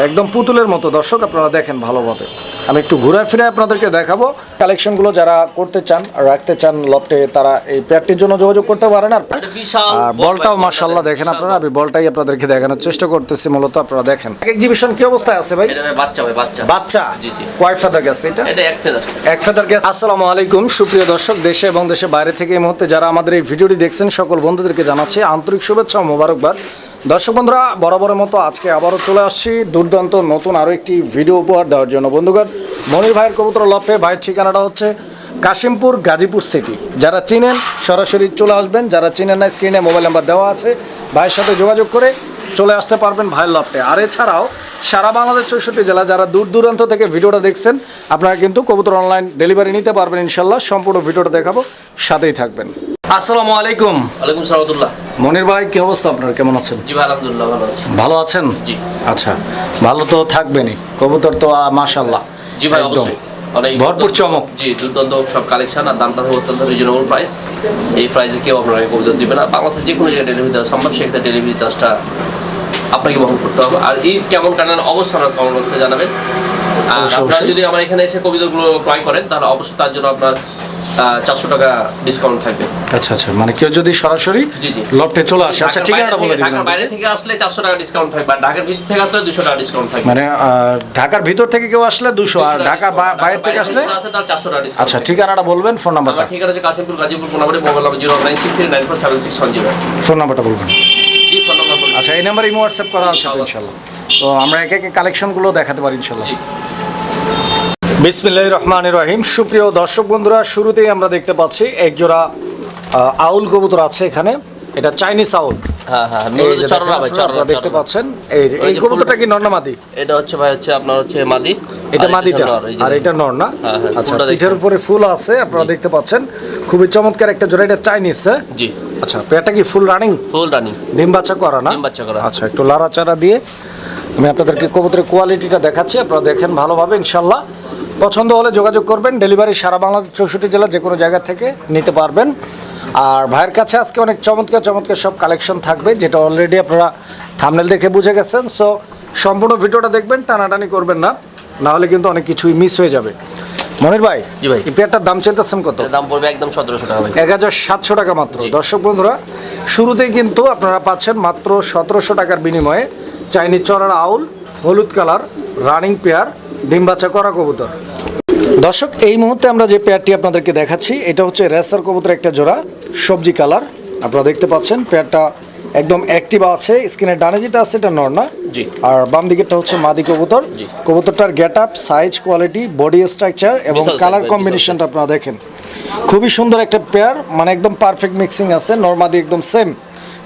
একদম পুতুলের মতো। দর্শক আপনারা দেখেন ভালোভাবে আমি একটু ঘুরে ফিরে আপনাদেরকে দেখাবো। কালেকশনগুলো যারা করতে চান রাখতে চান লফটে তারা এই প্যাডটির জন্য যোগাযোগ করতে পারেন। আর বলটাও মার্শাল্লাহ দেখেন আপনারা আমি বলটাই আপনাদেরকে দেখানোর চেষ্টা করতেছি মূলত আপনারা দেখেন। এক্সিবিশন কি অবস্থায় আছে ভাই? বাচ্চা। কয় ফেদার গেছে এটা? এক ফেদার ফেদার আসসালামু আলাইকুম সুপ্রিয় দর্শক দেশে এবং দেশে বাইরে থেকে এই মুহূর্তে যারা আমাদের এই ভিডিওটি দেখছেন সকল বন্ধুদেরকে জানাচ্ছি আন্তরিক শুভেচ্ছা ও মোবারকবাদ। দর্শক বন্ধুরা, বরাবরের মতো আজকে আবারও চলে আসছি। দুর্দান্ত নতুন আরও একটি ভিডিও উপহার দেওয়ার জন্য। বন্ধুগণ, মনির ভাইয়ের কবুতর লপে ভাইয়ের ঠিকানাটা হচ্ছে কাশিমপুর গাজীপুর সিটি। যারা চিনেন, সরাসরি চলে আসবেন। যারা চিনেন না, স্ক্রিনে মোবাইল নাম্বার দেওয়া আছে। ভাইয়ের সাথে যোগাযোগ করে চলে আসতে পারবেন ভাইয়ের লপটে আর এছাড়াও, সারা বাংলাদেশ চৌষট্টি জেলা, যারা দূর দূরান্ত থেকে ভিডিওটা দেখছেন, আপনারা কিন্তু কবুতর অনলাইন ডেলিভারি নিতে পারবেন ইনশাল্লাহ সম্পূর্ণ ভিডিওটা দেখাবো, সাথেই থাকবেন। আসসালামু আলাইকুম। ওয়ালাইকুম সালামতুল্লাহ মনির ভাই কি অবস্থা আপনার? কেমন আছেন? জি আলহামদুলিল্লাহ ভালো আছি। ভালো আছেন? জি। আচ্ছা ভালো তো থাকবেনই। কবুতর তো মাশাল্লাহ জি ভাই অবশ্যই। ভরপুর চমক। জি দুর্দান্ত সব কালেকশন আর দামটা অত্যন্ত রিজনেবল প্রাইস এই প্রাইসে কেউ আপনাকে কবিতা দিবে না। বাংলাদেশের যে কোনো জায়গায় ডেলিভারি দেওয়া সম্ভব সেক্ষেত্রে ডেলিভারি চার্জটা আপনাকে বহন করতে হবে। আর ঈদ কেমন অবশ্যই আমার কমেন্ট বক্সে জানাবেন। আর আপনারা যদি আমার এখানে এসে কবিতাগুলো ক্রয় করেন তাহলে অবশ্যই তার জন্য আপনার চারশো টাকা ডিসকাউন্ট থাকবে। আচ্ছা আচ্ছা মানে কেউ যদি সরাসরি। লফটে চলে আসে আচ্ছা ঠিকানাটা বলে দিবেন ঢাকার বাইরে থেকে আসলে চারশো টাকা ডিসকাউন্ট থাকবে আর ঢাকার ভিতর থেকে আসলে দুশো টাকা ডিসকাউন্ট থাকবে। মানে ঢাকার ভিতর থেকে কেউ আসলে দুশো আর ঢাকা বাইরে থেকে আসলে চারশো টাকা ডিসকাউন্ট আচ্ছা ঠিকানাটা বলবেন ফোন নাম্বারটা ঠিকানা হচ্ছে কাশিমপুর গাজীপুর ফোন নাম্বারে mobile number zero nine six three nine four seven six one zero phone নাম্বারটা বলবেন। আচ্ছা এই নাম্বার ইমো হোয়াটসঅ্যাপ করা আছে ইনশাআল্লাহ। তো আমরা একে একে কালেকশনগুলো দেখাতে পারি ইনশাল্লাহ জি। বিসমিল্লাহ রহমান রহিম। সুপ্রিয় দর্শক বন্ধুরা শুরুতেই আমরা দেখতে পাচ্ছি এক জোড়া আহ, আউল কবুতর আছে এখানে। এটা চাইনিজ আউল। হ্যাঁ হ্যাঁ দেখতে পাচ্ছেন। এই যে- এই কবুতরটা কি নর্নামাদি এটা হচ্ছে ভাই হচ্ছে আপনার হচ্ছে মাদি। এটা মাদিটা? আর এটা নর না? হ্যাঁ, আচ্ছা পিঠের উপরে ফুল আছে আপনারা দেখতে পাচ্ছেন। খুবই চমৎকার একটা জোড়া এটা চাইনিজ হ্যাঁ? জি। আচ্ছা পেয়ারটা কি ফুল রানিং? Full running. ডিম বাচ্চা করা না? ডিম বাচ্চা করা। আচ্ছা একটু লাড়াচাড়া দিয়ে আমি আপনাদেরকে কবুতরের কোয়ালিটিটা দেখাচ্ছি আপনারা দেখেন ভালোভাবে ইনশাল্লাহ। পছন্দ হলে যোগাযোগ করবেন। ডেলিভারি সারা বাংলাদেশ চৌষট্টি জেলা যে কোনো জায়গা থেকে নিতে পারবেন। আর ভাইয়ের কাছে আজকে অনেক চমৎকার চমৎকার সব কালেকশন থাকবে যেটা অলরেডি আপনারা থামনেল দেখে বুঝে গেছেন। সো সম্পূর্ণ ভিডিওটা দেখবেন টানাটানি করবেন না। না হলে কিন্তু অনেক কিছুই মিস হয়ে যাবে। মনির ভাই জি ভাই। পেয়ারটার দাম চাইতেছেন কত? দাম পড়বে একদম সতেরোশো টাকা ভাই। এক হাজার সাতশো টাকা মাত্র। দর্শক বন্ধুরা শুরুতেই কিন্তু আপনারা পাচ্ছেন মাত্র সতেরোশো টাকার বিনিময়ে চাইনিজ চড়ার আউল হলুদ কালার রানিং পেয়ার ডিম বাচ্চা করা কবুতর। দর্শক এই মুহূর্তে আমরা যে পেয়ারটি আপনাদেরকে দেখাচ্ছি এটা হচ্ছে রেসার কবুতর একটা জোড়া সবজি কালার। আপনারা দেখতে পাচ্ছেন পেয়ারটা একদম অ্যাক্টিভ আছে স্ক্রিনের ডানে যেটা আছে এটা নর না। জি। আর বাম দিকেরটা হচ্ছে মাদি কবুতর। কবুতরটার getup size quality body structure এবং কালার কম্বিনেশনটা আপনারা দেখেন। খুবই সুন্দর একটা পেয়ার মানে একদম পারফেক্ট মিক্সিং আছে নর্মাদি একদম সেম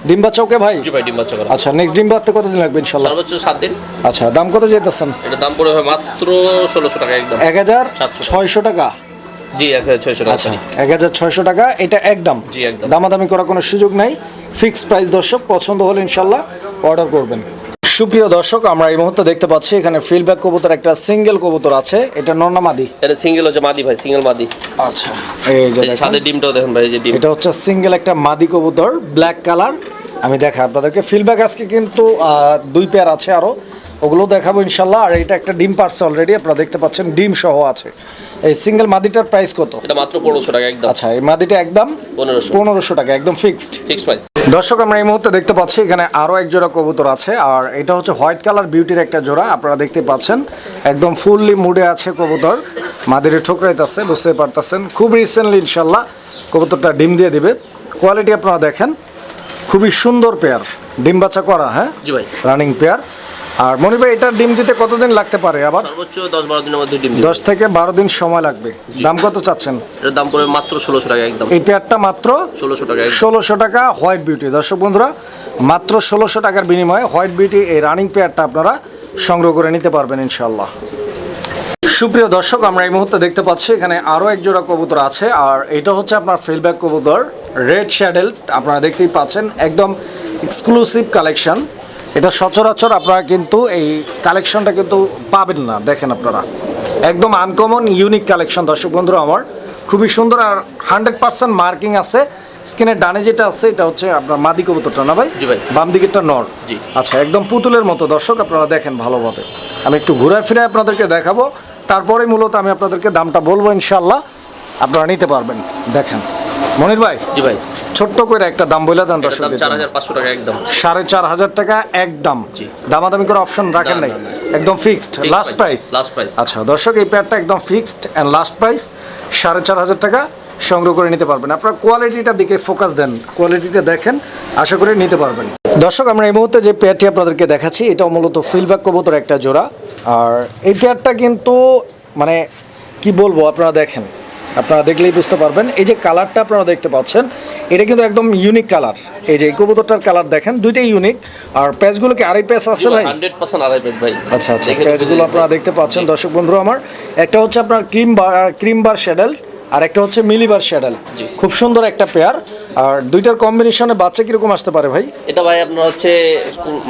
ডিম্বা চৌকে ভাই? জি ভাই ডিম বাচ্চা করা আচ্ছা নেক্সট ডিম বাড়তে কতদিন লাগবে ইনশাল্লাহ? সর্বোচ্চ সাত দিন। আচ্ছা দাম কত যেতেছেন এটা দাম পড়বে মাত্র ষোলোশো টাকা একদম। এক হাজার 700 ছয়শো টাকা? জি এক হাজার ছয়শো টাকা। আচ্ছা এক হাজার ছয়শো টাকা এটা একদম জি, একদম। দামাদামি করার কোনো সুযোগ নাই। ফিক্সড প্রাইস দর্শক পছন্দ হলে ইনশাল্লাহ অর্ডার করবেন। সুপ্রিয় দর্শক আমরা এই মুহূর্তে দেখতে পাচ্ছি এখানে ফিল্ডব্যাক কবুতর একটা সিঙ্গেল কবুতর আছে। এটা নর্নামাদি এটা সিঙ্গেল হচ্ছে মাদি ভাই সিঙ্গেল মাদি। আচ্ছা এই যে সাথে ডিমটাও দেখেন ভাই যে ডিম। এটা হচ্ছে সিঙ্গেল একটা মাদি কবুতর ব্ল্যাক কালার। আমি দেখা আপনাদেরকে। ফিল্ডব্যাক আজকে কিন্তু দুই পেয়ার আছে আরও ওগুলো দেখাবো ইনশাল্লাহ। আর এটা একটা ডিম পারছে অলরেডি আপনারা দেখতে পাচ্ছেন ডিম সহ আছে। এই সিঙ্গেল মাদিটার প্রাইস কত? এটা মাত্র পনেরোশো টাকা একদম। আচ্ছা এই মাদিটা একদম পনেরোশো। পনেরোশো টাকা একদম ফিক্সড ফিক্স প্রাইস দর্শক আমরা এই মুহূর্তে দেখতে পাচ্ছি এখানে আরও এক জোড়া কবুতর আছে। আর এটা হচ্ছে হোয়াইট কালার বিউটির একটা জোড়া আপনারা দেখতে পাচ্ছেন। একদম ফুললি মুডে আছে কবুতর। মাদিরে ঠোকরাইতেছে বুঝতে পারতেছেন। খুব রিসেন্টলি ইনশাল্লাহ কবুতরটা ডিম দিয়ে দিবে। কোয়ালিটি আপনারা দেখেন। খুবই সুন্দর পেয়ার। ডিম বাচ্চা করা হ্যাঁ? জি ভাই। Running pair. আর মনি ভাই এটার ডিম দিতে কতদিন লাগতে পারে আবার? সর্বোচ্চ দশ বারো দিনের মধ্যে ডিম। দশ থেকে বারো দিন সময় লাগবে। দাম কত চাচ্ছেন? এটার দাম পড়বে মাত্র ষোলোশো টাকা একদম। এই পেয়ারটা মাত্র ষোলোশো টাকা একদম। ষোলোশো টাকা হোয়াইট বিউটি। দর্শক বন্ধুরা মাত্র ষোলোশো টাকার বিনিময়ে হোয়াইট বিউটি এই রানিং পেয়ারটা আপনারা সংগ্রহ করে নিতে পারবেন ইনশাল্লাহ সুপ্রিয় দর্শক আমরা এই মুহূর্তে দেখতে পাচ্ছি এখানে আরও এক জোড়া কবুতর আছে আর এটা হচ্ছে আপনার ফিলব্যাক কবুতর রেড শ্যাডেল আপনারা দেখতেই পাচ্ছেন একদম এক্সক্লুসিভ কালেকশন এটা সচরাচর আপনারা কিন্তু এই কালেকশনটা কিন্তু পাবেন না দেখেন আপনারা। একদম আনকমন ইউনিক কালেকশন দর্শক বন্ধুরা আমার। খুবই সুন্দর আর হান্ড্রেড পার্সেন্ট মার্কিং আছে। স্কিনের ডানে যেটা আছে এটা হচ্ছে আপনার মাদি কবুতরটা না ভাই? জি ভাই। বাম দিকেরটা নর। জি। আচ্ছা একদম পুতুলের মতো দর্শক আপনারা দেখেন ভালোভাবে। আমি একটু ঘুরে ফিরে আপনাদেরকে দেখাবো। তারপরে মূলত আমি আপনাদেরকে দামটা বলব ইনশাল্লাহ আপনারা নিতে পারবেন। দেখেন। মনির ভাই জি ভাই। ছোট্ট করে একটা দাম বলে দেন দর্শকদের চার হাজার পাঁচশো টাকা একদম। সাড়ে চার হাজার টাকা একদম। দামাদামি করে অপশন রাখেন নাই। একদম ফিক্সড লাস্ট প্রাইস আচ্ছা দর্শক এই প্যাডটা একদম ফিক্সড অ্যান্ড লাস্ট প্রাইস সাড়ে চার হাজার টাকা সংগ্রহ করে নিতে পারবেন। আপনার কোয়ালিটিটার দিকে ফোকাস দেন। কোয়ালিটিটা দেখেন আশা করি নিতে পারবেন। দর্শক আমরা এই মুহূর্তে যে প্যাডটি আপনাদেরকে দেখাচ্ছি এটা মূলত ফিলব্যাক কবুতর একটা জোড়া। আর এই পেয়ারটা কিন্তু মানে কি বলব আপনারা দেখেন। আপনারা দেখলেই বুঝতে পারবেন। এই যে কালারটা আপনারা দেখতে পাচ্ছেন এটা কিন্তু একদম ইউনিক কালার এই যে কবুতরটার কালার দেখেন দুইটাই ইউনিক আর প্যাচগুলো কি আড়াই প্যাচ আছে ভাই? আড়াই ভাই। আচ্ছা আচ্ছা। প্যাচগুলো আপনারা দেখতে পাচ্ছেন দর্শক বন্ধু আমার। একটা হচ্ছে আপনার ক্রিম বার ক্রিম বার শ্যাডেল আর একটা হচ্ছে মিলিবার শ্যাডেল। খুব সুন্দর একটা পেয়ার। আর দুইটার কম্বিনেশনে বাচ্চা কীরকম আসতে পারে ভাই? এটা ভাই আপনার হচ্ছে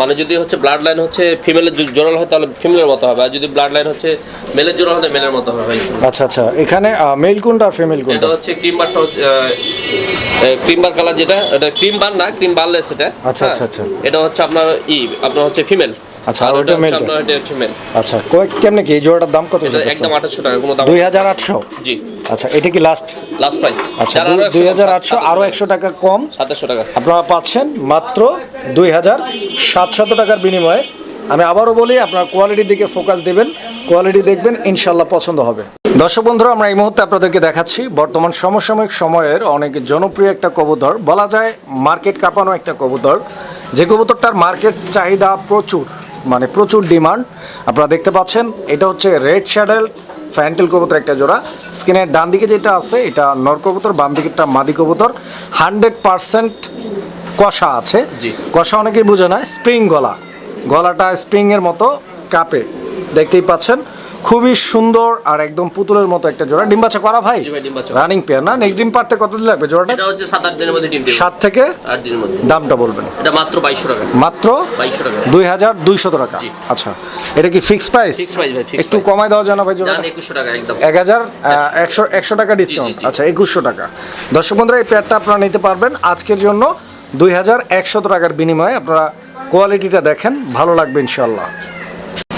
মানে যদি হচ্ছে ব্লাড লাইন হচ্ছে ফিমেলের জোরাল হয় তাহলে ফিমেলের মতো হবে। আর যদি ব্লাড লাইন হচ্ছে মেলের জোরাল হয় মেলের মতো হবে ভাই আচ্ছা আচ্ছা। এখানে মেল কোনটা আর ফিমেল এটা হচ্ছে ক্রিম বারটা ক্রিম বার কালার যেটা এটা ক্রিম বার না ক্রিম বারলেস এটা। আচ্ছা, হ্যাঁ। আচ্ছা, আচ্ছা। এটা হচ্ছে আপনার ই আপনার হচ্ছে ফিমেল। আচ্ছা, আর ওটা মেল। আচ্ছা কয় কেমনে কি? জোড়াটার দাম কত এটা একদম আঠাশশো টাকা কোনো দাম দুই হাজার আটশো? জি। আচ্ছা এটা কি লাস্ট লাস্ট প্রাইস আচ্ছা দুই হাজার আটশো আরও একশো টাকা কম। সাতাশশো টাকা। আপনারা পাচ্ছেন মাত্র দুই হাজার সাতশত টাকার বিনিময়ে। আমি আবারও বলি আপনার কোয়ালিটির দিকে ফোকাস দেবেন কোয়ালিটি দেখবেন ইনশাল্লাহ পছন্দ হবে। দর্শক বন্ধুরা আমরা এই মুহূর্তে আপনাদেরকে দেখাচ্ছি বর্তমান সমসাময়িক সময়ের অনেক জনপ্রিয় একটা কবুতর। বলা যায় মার্কেট কাঁপানো একটা কবুতর। যে কবুতরটার মার্কেট চাহিদা প্রচুর মানে প্রচুর ডিমান্ড আপনারা দেখতে পাচ্ছেন এটা হচ্ছে রেড শ্যাডেল ফ্যান্টেল কবুতর একটা জোড়া। স্কিনের ডান দিকে যেটা আছে এটা নর কবুতর বাম দিকেরটা মাদি কবুতর। হান্ড্রেড পারসেন্ট কষা আছে। জি। কষা অনেকেই বুঝে না স্প্রিং গলা। গলাটা স্প্রিং এর মতো কাপে। দেখতেই পাচ্ছেন। খুবই সুন্দর আর একদম পুতুলের মতো একটা জোড়া। ডিম বাচ্চা করা ভাই? ডিম। রানিং পেয়ার না? নেক্সট ডিম পারতে কতদিন লাগবে জোড়াটা? এটা হচ্ছে সাত আট দিনের মধ্যে দেবে। সাত থেকে আট দিনের মধ্যে। দামটা বলবেন। এটা মাত্র বাইশশো টাকা। মাত্র বাইশশো টাকা। দুই হাজার দুইশত টাকা। আচ্ছা এটা কি ফিক্স প্রাইস Fixed price ভাই, একটু। কমায় দেওয়া যায় না ভাই জোড়াটা? জান একুশশো টাকা একদম। এক হাজার একশো একশো টাকা ডিসকাউন্ট আচ্ছা একুশশো টাকা। দর্শক বন্ধুরা এই পেয়ারটা আপনারা নিতে পারবেন। আজকের জন্য দুই হাজার একশত টাকার বিনিময়ে আপনারা কোয়ালিটিটা দেখেন ভালো লাগবে ইনশাল্লাহ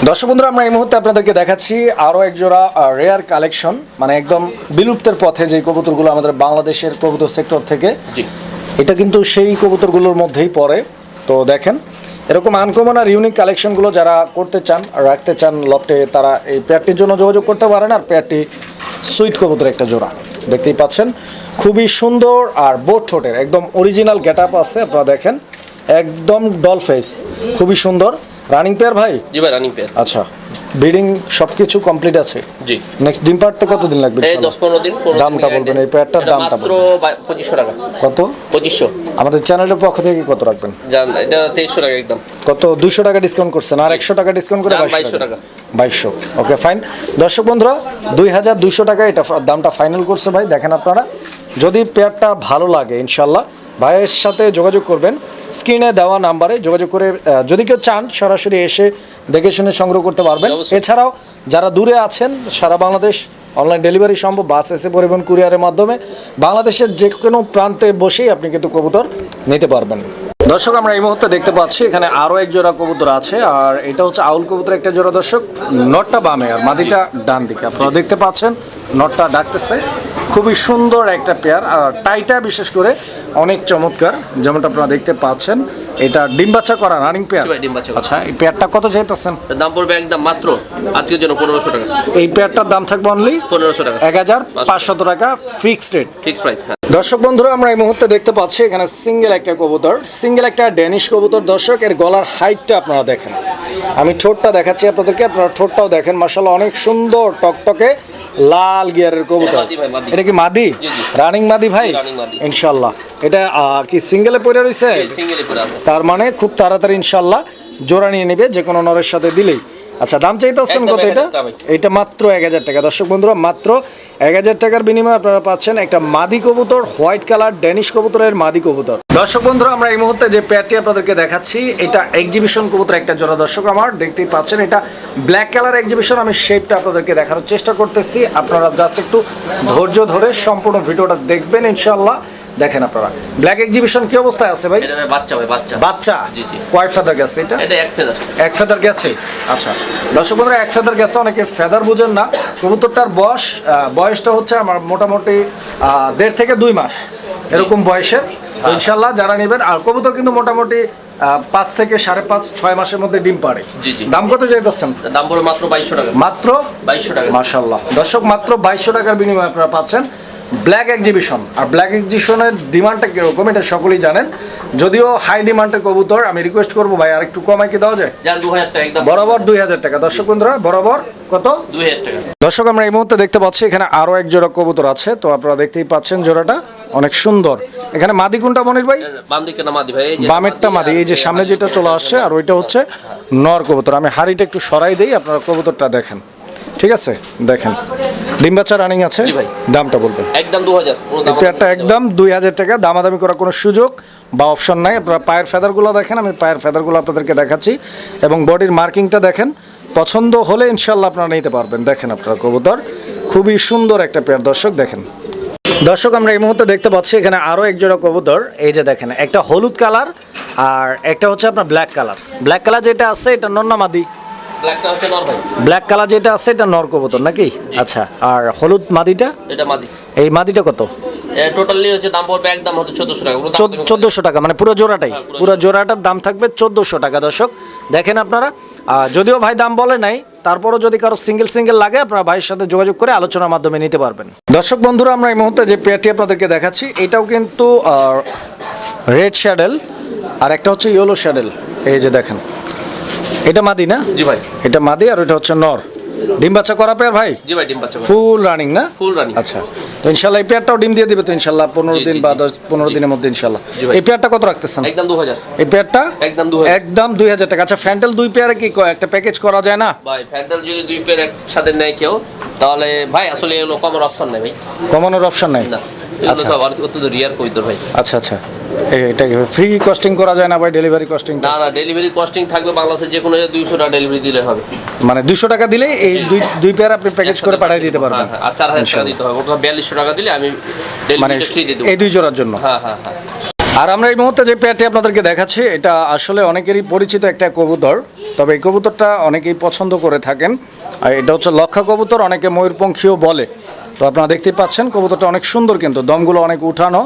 দর্শক বন্ধুরা আমরা এই মুহূর্তে আপনাদেরকে দেখাচ্ছি আরও এক জোড়া রেয়ার কালেকশন মানে একদম বিলুপ্তের পথে যে কবুতরগুলো আমাদের বাংলাদেশের কবুতর সেক্টর থেকে এটা কিন্তু সেই কবুতরগুলোর মধ্যেই পড়ে। তো দেখেন এরকম আনকমন আর ইউনিক কালেকশনগুলো যারা করতে চান রাখতে চান লফটে তারা এই পেয়ারটির জন্য যোগাযোগ করতে পারেন। আর পেয়ারটি সুইট কবুতর একটা জোড়া দেখতেই পাচ্ছেন। খুবই সুন্দর আর বোট ঠোঁটের একদম অরিজিনাল গেট আপ আছে আপনারা দেখেন। একদম ডল ফেস খুবই সুন্দর। রানিং পেয়ার ভাই? জি ভাই রানিং পেয়ার আচ্ছা। ব্রিডিং সব কিছু কমপ্লিট আছে? জি। নেক্সট ডিম পারতে কতদিন লাগবে এই ইনশাল্লাহ? দশ পনেরো দিন পনেরো দামটা বলবেন, এই পেয়ারটার দামটা মাত্র বাই- পঁচিশশো টাকা। কত? পঁচিশশো। আমাদের চ্যানেলের পক্ষ থেকে কত রাখবেন? জান এটা তেইশশো টাকা একদম। কত? দুইশো টাকা ডিসকাউন্ট করছেন আর একশো টাকা ডিসকাউন্ট করে বাইশশো 2200 টাকা। টাকা। বাইশশো। ওকে ফাইন দর্শক বন্ধুরা দুই হাজার দুইশো টাকা এটা দামটা ফাইনাল করছে ভাই দেখেন আপনারা। যদি পেয়ারটা ভালো লাগে ইনশাল্লাহ ভাইয়ের সাথে যোগাযোগ করবেন। স্ক্রিনে দেওয়া নাম্বারে যোগাযোগ করে যদি কেউ চান সরাসরি এসে দেখে শুনে সংগ্রহ করতে পারবেন। এছাড়াও যারা দূরে আছেন সারা বাংলাদেশ অনলাইন ডেলিভারি সম্ভব বাস এসে পরিবহন কুরিয়ারের মাধ্যমে। বাংলাদেশের যে কোনো প্রান্তে বসেই আপনি কিন্তু কবুতর নিতে পারবেন। দর্শক আমরা এই মুহূর্তে দেখতে পাচ্ছি এখানে আরও এক জোড়া কবুতর আছে আর এটা হচ্ছে আউল কবুতর একটা জোড়া দর্শক নটটা বামে আর মাদিটা ডান দিকে। আপনারা দেখতে পাচ্ছেন নটটা ডাকতেছে। খুবই সুন্দর একটা পেয়ার আর টাইটা বিশেষ করে অনেক চমৎকার যেমনটা আপনারা দেখতে পাচ্ছেন। এটা ডিম বাচ্চা করা রানিং পেয়ার ডিম বাচ্চা আচ্ছা এই পেয়ারটা কত চাইতেছেন? দাম পড়বে একদম মাত্র আজকের জন্য পনেরোশো টাকা। এই পেয়ারটার দাম থাকবে অনলি পনেরোশো টাকা। এক হাজার পাঁচশত টাকা ফিক্সড রেট ফিক্স প্রাইস দর্শক বন্ধুরা আমরা এই মুহূর্তে দেখতে পাচ্ছি এখানে সিঙ্গেল একটা কবুতর। সিঙ্গেল একটা ড্যানিশ কবুতর। দর্শক এর গলার হাইটটা আপনারা দেখেন। আমি ঠোঁটটা দেখাচ্ছি আপনাদেরকে আপনারা ঠোঁটটাও দেখেন। মার্শাল্লাহ অনেক সুন্দর টকটকে লাল গিয়ারের কবুতর। এটা কি মাদি। রানিং মাদি ভাই? ইনশাল্লাহ। এটা কি সিঙ্গেলে পড়ে রয়েছে তার মানে খুব তাড়াতাড়ি ইনশাল্লাহ জোড়া নিয়ে নেবে যে কোনো নরের সাথে দিলেই। আচ্ছা দাম চাইতেছেন কত এটা। এটা মাত্র এক হাজার টাকা। দর্শক বন্ধুরা মাত্র এক হাজার টাকার বিনিময়ে আপনারা পাচ্ছেন একটা মাদি কবুতর হোয়াইট কালার ড্যানিশ কবুতরের মাদি কবুতর। দর্শক বন্ধুরা আমরা এই মুহূর্তে যে পেয়ারটি আপনাদেরকে দেখাচ্ছি এটা এক্সিবিশন কবুতর একটা জোড়া। দর্শক আমার দেখতেই পাচ্ছেন এটা ব্ল্যাক কালার এক্সিবিশন আমি শেপটা আপনাদেরকে দেখানোর চেষ্টা করতেছি। আপনারা জাস্ট একটু ধৈর্য ধরে সম্পূর্ণ ভিডিওটা দেখবেন ইনশাল্লাহ দেখেন আপনারা। ব্ল্যাক এক্সিবিশন কি অবস্থায় আছে ভাই? এটা বাচ্চা ভাই বাচ্চা। বাচ্চা? জি, জি। কয় ফেদার গেছে এটা? এটা এক ফেদার এক ফেদার গেছে? আচ্ছা। দর্শক বন্ধুরা এক ফেদার গেছে অনেকে ফেদার বুঝেন না। কবুতরটার বয়স বয়সটা হচ্ছে আমার মোটামুটি দেড় থেকে দুই মাস। এরকম বয়সের। ইনশাল্লাহ যারা নেবেন আর কবুতর কিন্তু মোটামুটি পাঁচ থেকে সাড়ে পাঁচ ছয় মাসের মধ্যে ডিম পারে। দাম কত চাইতেছেন? দাম পড়বে মাত্র বাইশশো টাকা। মাত্র? বাইশশো টাকা। মাশাল্লাহ দর্শক মাত্র বাইশশো টাকার বিনিময়ে আপনারা পাচ্ছেন। ব্ল্যাক এক্সিবিশন আর ব্ল্যাক এক্সিবিশনের ডিমান্ডটা কীরকম এটা সকলেই জানেন। যদিও হাই ডিমান্ডের কবুতর আমি রিকোয়েস্ট করব ভাই আর একটু কমায় কি দেওয়া যায়? বরাবর দুই হাজার টাকা। দর্শক বন্ধুরা বরাবর কত? দুই হাজার টাকা। দর্শক আমরা এই মুহূর্তে দেখতে পাচ্ছি এখানে আরও এক জোড়া কবুতর আছে। তো আপনারা দেখতেই পাচ্ছেন জোড়াটা অনেক সুন্দর। এখানে মাদি কোনটা মনির ভাই? বাম দিকে মাদি এই যে বামেরটা মাদি এই যে সামনে যেটা চলে আসছে আর ওইটা হচ্ছে নর কবুতর। আমি হাড়িটা একটু সরাই দেই আপনারা কবুতরটা দেখেন। ঠিক আছে? দেখেন। ডিম বাচ্চা রানিং আছে। দামটা বলবেন। একদম দু হাজার এই পেয়ারটা একদম দুই হাজার টাকা। দামাদামি করার কোনো সুযোগ বা অপশন নাই। আপনারা পায়ের ফেদারগুলো দেখেন আমি পায়ের ফেদারগুলো আপনাদেরকে দেখাচ্ছি। এবং বডির মার্কিংটা দেখেন। পছন্দ হলে ইনশাল্লাহ আপনারা নিতে পারবেন। দেখেন আপনারা কবুতর। খুবই সুন্দর একটা পেয়ার। দর্শক দেখেন। দর্শক আমরা এই মুহূর্তে দেখতে পাচ্ছি এখানে আরও একজোড়া কবুতর। এই যে দেখেন একটা হলুদ কালার আর একটা হচ্ছে আপনার ব্ল্যাক কালার ব্ল্যাক কালার যেটা আছে এটা নন্নামাদি। ব্ল্যাকটা হচ্ছে নর ভাই। ব্ল্যাক কালার যেটা আছে এটা নর কবুতর নাকি? আচ্ছা আর হলুদ মাদিটা? এটা মাদি। এই মাদিটা কত? টোটালি হচ্ছে দাম পড়বে একদম হচ্ছে চোদ্দশো টাকা। চোদ্দোশো টাকা মানে পুরো জোড়াটাই। হ্যাঁ, পুরো জোড়াটার দাম থাকবে চোদ্দোশো টাকা দর্শক। দেখেন আপনারা যদিও ভাই দাম বলে নাই তারপরও যদি কারও সিঙ্গেল সিঙ্গেল লাগে আপনারা ভাইয়ের সাথে যোগাযোগ করে আলোচনার মাধ্যমে নিতে পারবেন। দর্শক বন্ধুরা আমরা এই মুহূর্তে যে পেয়ারটি আপনাদেরকে দেখাচ্ছি এটাও কিন্তু রেড শ্যাডেল আর একটা হচ্ছে ইয়েলো শ্যাডেল এই যে দেখেন। এটা মাদি না? জি ভাই। এটা মাদি আর ওটা হচ্ছে নর। ডিম বাচ্চা করা পেয়ার ভাই? জি ভাই ডিম পাচ্ছে ফুল রানিং না? ফুল রানি আচ্ছা তো ইনশাল্লাহ এই পেয়ারটাও ডিম দিয়ে দিবে তো ইনশাল্লাহ পনেরো দিন বা জি। দশ পনেরো দিনের মধ্যে ইনশাল্লাহ। এই পেয়ারটা কত রাখতেছেন? একদম দু হাজার। এই পেয়ারটা? একদম 2000 একদম দুই হাজার টাকা। আচ্ছা ফ্যান্টেল দুই পেয়ারে কি ক- একটা প্যাকেজ করা যায় না? ভাই ফ্যান্ডেল যদি দুই পেয়ার একসাথে নেয় কেউ তাহলে ভাই আসলে এগুলো কমার অপশন নেই ভাই। কমানোর অপশন নাই? না। আচ্ছা। অত্যন্ত রিয়ার কবিতর ভাই। আচ্ছা আচ্ছা। এটা ফ্রি কস্টিং করা যায় না ভাই? ডেলিভারি কস্টিং না না ডেলিভারি কস্টিং থাকবে বাংলাদেশে যে কোনো দুইশো টাকা ডেলিভারি দিলে হবে। মানে দুশো টাকা দিলে এই দুই দুই পেয়ার আপনি প্যাকেজ করে পাঠিয়ে দিতে পারবেন। হ্যাঁ, হ্যাঁ, আর চার হাজার টাকা দিতে হবে। ওটা বিয়াল্লিশশো টাকা দিলে আমি মানে এই দুই জোড়ার জন্য? হ্যাঁ হ্যাঁ হ্যাঁ। আর আমরা এই মুহূর্তে যে পেয়ারটি আপনাদেরকে দেখাচ্ছি এটা আসলে অনেকেরই পরিচিত একটা কবুতর তবে এই কবুতরটা অনেকেই পছন্দ করে থাকেন। আর এটা হচ্ছে লক্ষা কবুতর অনেকে ময়ূরপঙ্খীও বলে। তো আপনারা দেখতেই পাচ্ছেন কবুতরটা অনেক সুন্দর কিন্তু দমগুলো অনেক উঠানো।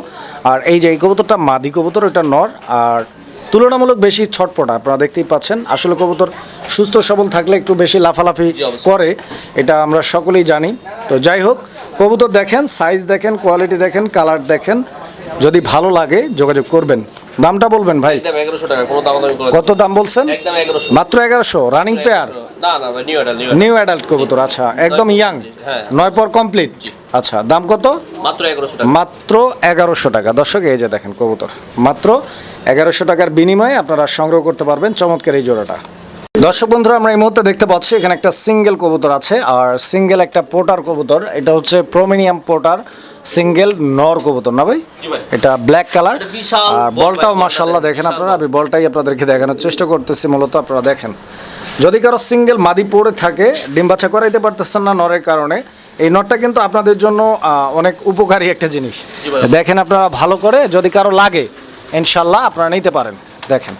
আর এই যে এই কবুতরটা মাদি কবুতর এটা নর আর তুলনামূলক বেশি ছটপটা আপনারা দেখতেই পাচ্ছেন। আসলে কবুতর সুস্থ সবল থাকলে একটু বেশি লাফালাফি করে এটা আমরা সকলেই জানি। তো যাই হোক কবুতর দেখেন সাইজ দেখেন কোয়ালিটি দেখেন কালার দেখেন যদি ভালো লাগে যোগাযোগ করবেন। দামটা বলবেন ভাই? কত দাম বলছেন? মাত্র এগারোশো? রানিং পেয়ার নিউ অ্যাডাল্ট কবুতর আচ্ছা একদম ইয়াং হ্যাঁ। নয় পর কমপ্লিট আচ্ছা দাম কত? মাত্র এগারোশো টাকা। মাত্র এগারোশো টাকা। দর্শক এই যে দেখেন কবুতর মাত্র এগারোশো টাকার বিনিময়ে আপনারা সংগ্রহ করতে পারবেন চমৎকার এই জোড়াটা। দর্শক বন্ধুরা আমরা এই মুহূর্তে দেখতে পাচ্ছি এখানে একটা সিঙ্গেল কবুতর আছে আর সিঙ্গেল একটা পোটার কবুতর এটা হচ্ছে প্রোমিনিয়াম পোটার। সিঙ্গেল নর কবুতর না ভাই? এটা ব্ল্যাক কালার আর বলটাও মার্শাল্লাহ দেখেন আপনারা। আমি বলটাই আপনাদেরকে দেখানোর চেষ্টা করতেছি মূলত আপনারা দেখেন। যদি কারও সিঙ্গেল মাদি পড়ে থাকে ডিম বাচ্চা করাইতে পারতেছেন না নরের কারণে এই নটটা কিন্তু আপনাদের জন্য অনেক উপকারী একটা জিনিস। দেখেন আপনারা ভালো করে যদি কারও লাগে ইনশাল্লাহ আপনারা নিতে পারেন। দেখেন।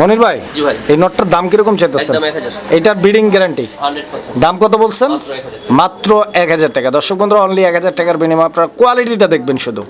মনির ভাই এই নোটটার দাম কীরকম চাইতেছেন? একদম 1000 এটার বিডিং গ্যারান্টি দাম কত বলছেন? মাত্র এক হাজার টাকা। দর্শক বন্ধুরা অনলি এক হাজার টাকার বিনিময়ে আপনারা কোয়ালিটিটা দেখবেন শুধু।